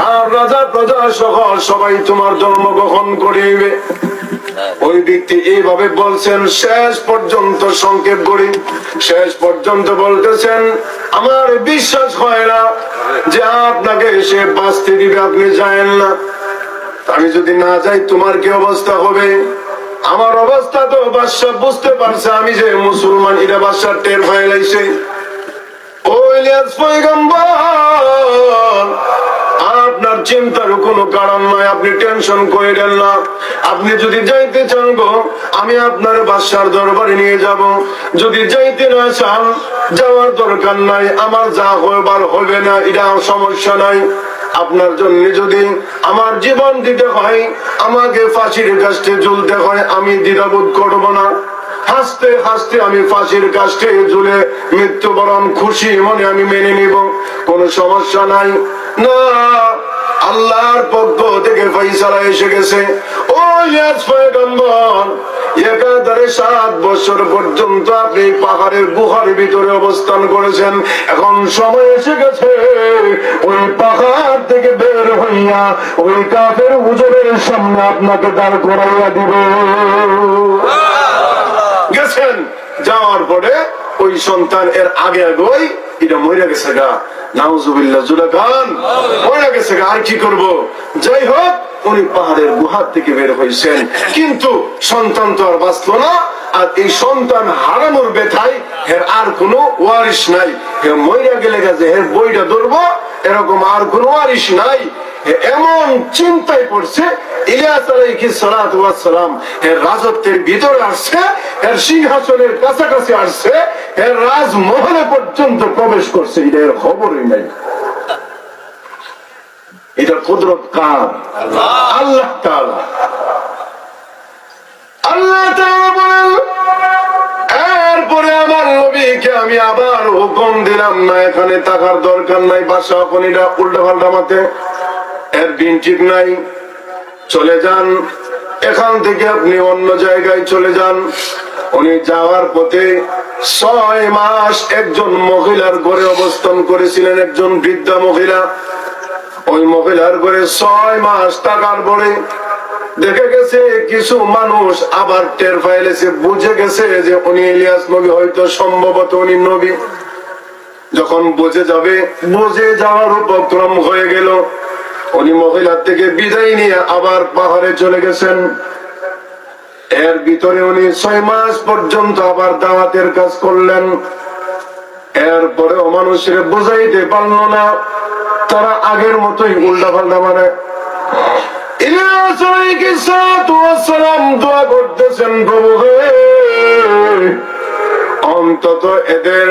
তার রাজা, প্রজা সহ সবাই তোমার জন্ম গ্রহণ করিবে। ওই ব্যক্তি এইভাবে বলছেন, শেষ পর্যন্ত সংক্ষেপ করি। শেষ পর্যন্ত বলতেছেন, আমার বিশ্বাস হয় না যে আপনাকে সে বাঁচতে দিবে, আপনি যায়েন না। আমি যদি না যাই, তোমার কি অবস্থা হবে? আমার অবস্থা তো বাদশাহ বুঝতে পারছে আমি যে মুসলমান, এটা বাদশাহ টের ফাইলাইছে ও ইলিয়াস পয়গম্বর আপনার চিন্তার কোনো কারণ নয় আপনি টেনশন করেন না। আপনি যদি যাইতে চান গো, আমি আপনার বাদশার দরবারে নিয়ে যাব। যদি যাইতে না চান, যাওয়ার দরকার নাই, আমার যা হবার হবে না, এটা সমস্যা নাই। আপনার জন্য যদি আমার জীবন দিতে হয়, আমাকে ফাঁসির কাছে ঝুলতে হয়, আমি দ্বিধাবোধ করব না। হাসতে হাসতে আমি ফাঁসির কাছে ঝুলে মৃত্যুবরণ খুশি মনে আমি মেনে নিব। কোনো সমস্যা নাই। না আল্লাহর পক্ষ থেকে ফৈসালা এসে গেছে। ও ইয়াস পয়গম্বর একাধারে সাত বছর পর্যন্ত আপনি পাহাড়ের গুহার ভিতরে অবস্থান করেছেন। এখন সময় এসে গেছে। ওই পাহাড় থেকে বের হইয়া ওই কাফের উজরের সামনে আপনাকে দাঁড় করাইয়া দিব। গেছেন। যাওয়ার পরে সন্তান এর আগে আগোই এটা মরে গেছে গা। নাউজুবিল্লাহ জুলা খান মরে গেছে গা। আর কি যাই হোক, উনি পাহাড়ের গুহার থেকে বের হয়েছেন কিন্তু সন্তান তো আর বাঁচলো না, আর এই সন্তান হারানোর ব্যথায় এর আর কোনো ওয়ারিশ নাই। হে মইরা গেলে গেছে এর বইটা ধরবো, এরকম আর কোনো ওয়ারিশ নাই। এমন চিন্তায় পড়ছে ইলিয়াস আলাইহিস সালাতু ওয়াস সালাম এর রাজত্বের ভিতরে আসছে এর সিংহাসনের কাছাকাছি আসছে এর রাজমহলে পর্যন্ত প্রবেশ করছে এটা এর খবরই নাই। এটা কুদরত কার? আল্লাহ। তাআলা। আল্লাহ তাআলা বলেন এরপরে আমার নবীকে আমি আবার হুকুম দিলাম না এখানে থাকার দরকার নাই বাসা এখন এটা উল্টা পাল্টা মাতে এর দিন ঠিক নাই চলে যান। এখান থেকে আপনি অন্য জায়গায় চলে যান। উনি যাওয়ার পথে ছয় মাস একজন মহিলার ঘরে অবস্থান করেছিলেন, একজন বৃদ্ধা মহিলা। ওই মহিলার ঘরে ছয় মাস টাকার পরে দেখে গেছে কিছু মানুষ আবার টের ফাইলেছে বুঝে গেছে যে উনি ইলিয়াস নবী, হয়তো সম্ভবত উনি নবী। যখন বুঝে যাবে, বুঝে যাওয়ার উপক্রম হয়ে গেল। উনি মহিলার থেকে বিদায় নিয়ে আবার পাহাড়ে চলে গেছেন। এর ভিতরে উনি ছয় মাস পর্যন্ত আবার দাওয়াতের কাজ করলেন। এরপরেও মানুষের বোঝাইতে পারল না, তারা আগের মতোই উল্টা পাল্টা মানে করতেছেন অন্তত এদের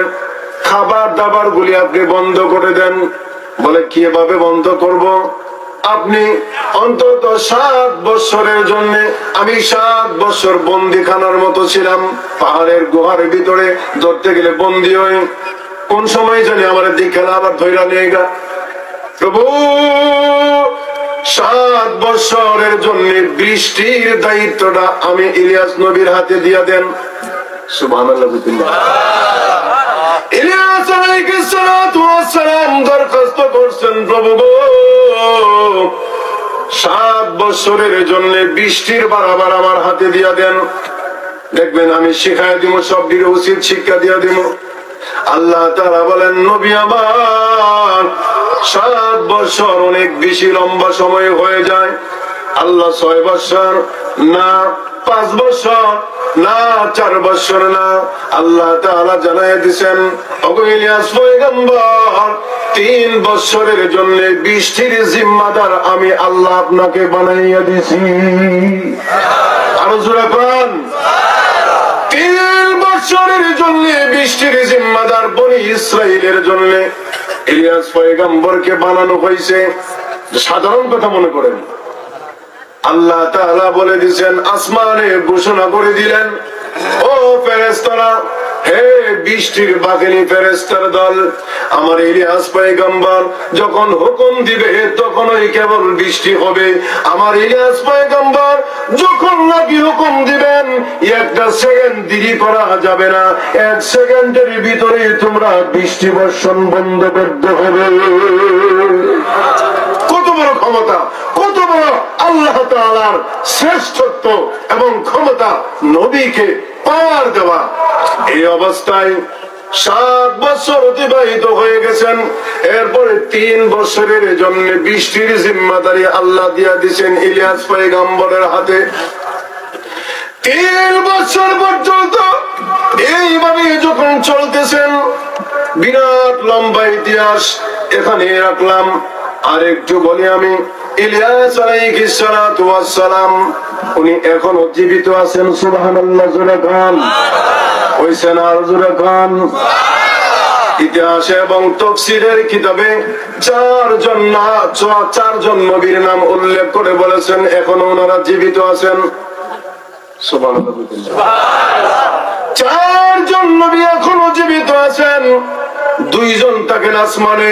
খাবার দাবার গুলি আপনি বন্ধ করে দেন। বলে কীভাবে বন্ধ করব? আপনি অন্তত সাত বছরের জন্য আমি সাত বছর বন্দিখানার মতো ছিলাম। পাহাড়ের গুহার ভিতরে ধরতে গেলে বন্দি হই। কোন সময় জানি আমার দিকে আবার ধৈরা নিয়ে গা। প্রভু, সাত বছরের জন্য বৃষ্টির দায়িত্বটা আমি ইলিয়াস নবীর হাতে দিয়া দেন। সুবহানাল্লাহ ইলিয়াস দরখাস্ত করছেন প্রভু গো। সাত বছরের জন্য বৃষ্টির বারাবার আমার হাতে দিয়া দেন। দেখবেন আমি শিখাই দিব, সব দিকে উচিত শিক্ষা দিয়া দিব। আল্লাহ তারা বলেন, নবী আমার, সাত বছর অনেক বেশি লম্বা সময় হয়ে যায়। আল্লাহ ছয় বছর, না, পাঁচ বছর। তিন বছরের জন্য বৃষ্টির জিম্মাদার আমি আল্লাহ আপনাকে বানাইয়া দিছি। আরও জোরে কোন। তিন বছরের জন্য বৃষ্টির জিম্মাদার বনি ইসরায়েলের জন্য ইলিয়াস পয়গম্বরকে বানানো হয়েছে। সাধারণ কথা মনে করেন। আল্লাহ তাআলা বলে দিছেন আসমানে ঘোষণা করে দিলেন, ও ফেরেশতারা, হে বৃষ্টির বাগিনী ফেরেস্তার দল, আমার ইলিয়াস পয়গম্বর যখন হুকুম দিবে, তখনই কেবল বৃষ্টি হবে। আমার ইলিয়াস পয়গম্বর যখন নাকি হুকুম দিবেন, একটা সেকেন্ড দেরি করা যাবে না। এক সেকেন্ডের ভিতরে তোমরা বৃষ্টি বর্ষণ বন্ধ করতে হবে। কত বড় তাআলার শ্রেষ্ঠত্ব এবং ক্ষমতা নবীকে পাওয়ার দেওয়া। এই অবস্থায় সাত বছর অতিবাহিত হয়ে গেছেন। এরপরে তিন বছরের জন্য বৃষ্টির জিম্মাদারি আল্লাহ দিয়া দিছেন ইলিয়াস পয়গম্বরের হাতে। তিন বছর পর্যন্ত এইভাবে যখন চলতেছেন, বিরাট লম্বা ইতিহাস এখানে রাখলাম। আর একটু বলি আমি ইলিয়াস সালাতু ওয়াস সালাম উনি এখনও জীবিত আছেন, সুবহানাল্লাহ, জোরে হইছেন আর জোরে ইতিহাসে এবং তফসিরের কিতাবে চারজন চারজন নবীর নাম উল্লেখ করে বলেছেন, এখনও ওনারা জীবিত আছেন। চারজন নবী এখনও জীবিত আছেন। দুইজন থাকেন আসমানে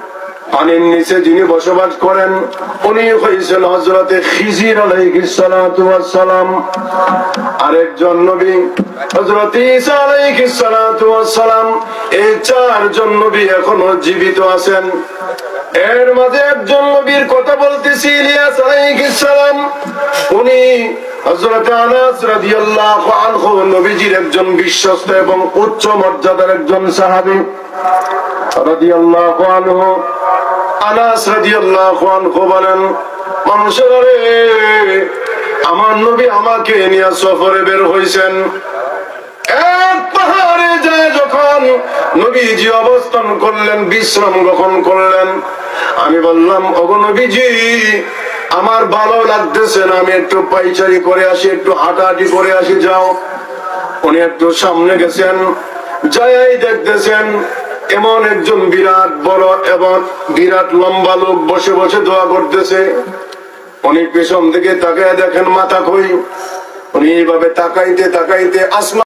পানির নিচে যিনি বসবাস করেন, উনি হয়েছেন হজরতে খিজির আলাইহিস সালাম। আরেকজন নবী এই চারজন নবী এখনও জীবিত আছেন। এর মাঝে একজন নবীর কথা বলতেছি, ইলিয়াস উনি একজন বিশ্বস্ত এবং উচ্চ মর্যাদার একজন সাহাবী। রাদিয়াল্লাহু আনাস রাদিয়াল্লাহু আনহু বলেন, মানুষের আমার নবী আমাকে নিয়ে সফরে বের হইছেন। এক পাহাড়ে যায় যখন নবীজি অবস্থান করলেন, বিশ্রাম গ্রহণ করলেন। আমি বললাম, ওগো নবীজি, আমার ভালো লাগতেছে না, আমি একটু পাইচারি করে আসি, একটু হাঁটাহাঁটি করে আসি, যাও। উনি একটু সামনে গেছেন যাই দেখতেছেন এমন একজন বিরাট বড় এবং বিরাট লম্বা লোক বসে বসে দোয়া করতেছে। উনি পেছন দিকে তাকায় দেখেন মাথা কই উনি এইভাবে তাকাইতে তাকাইতে আসমান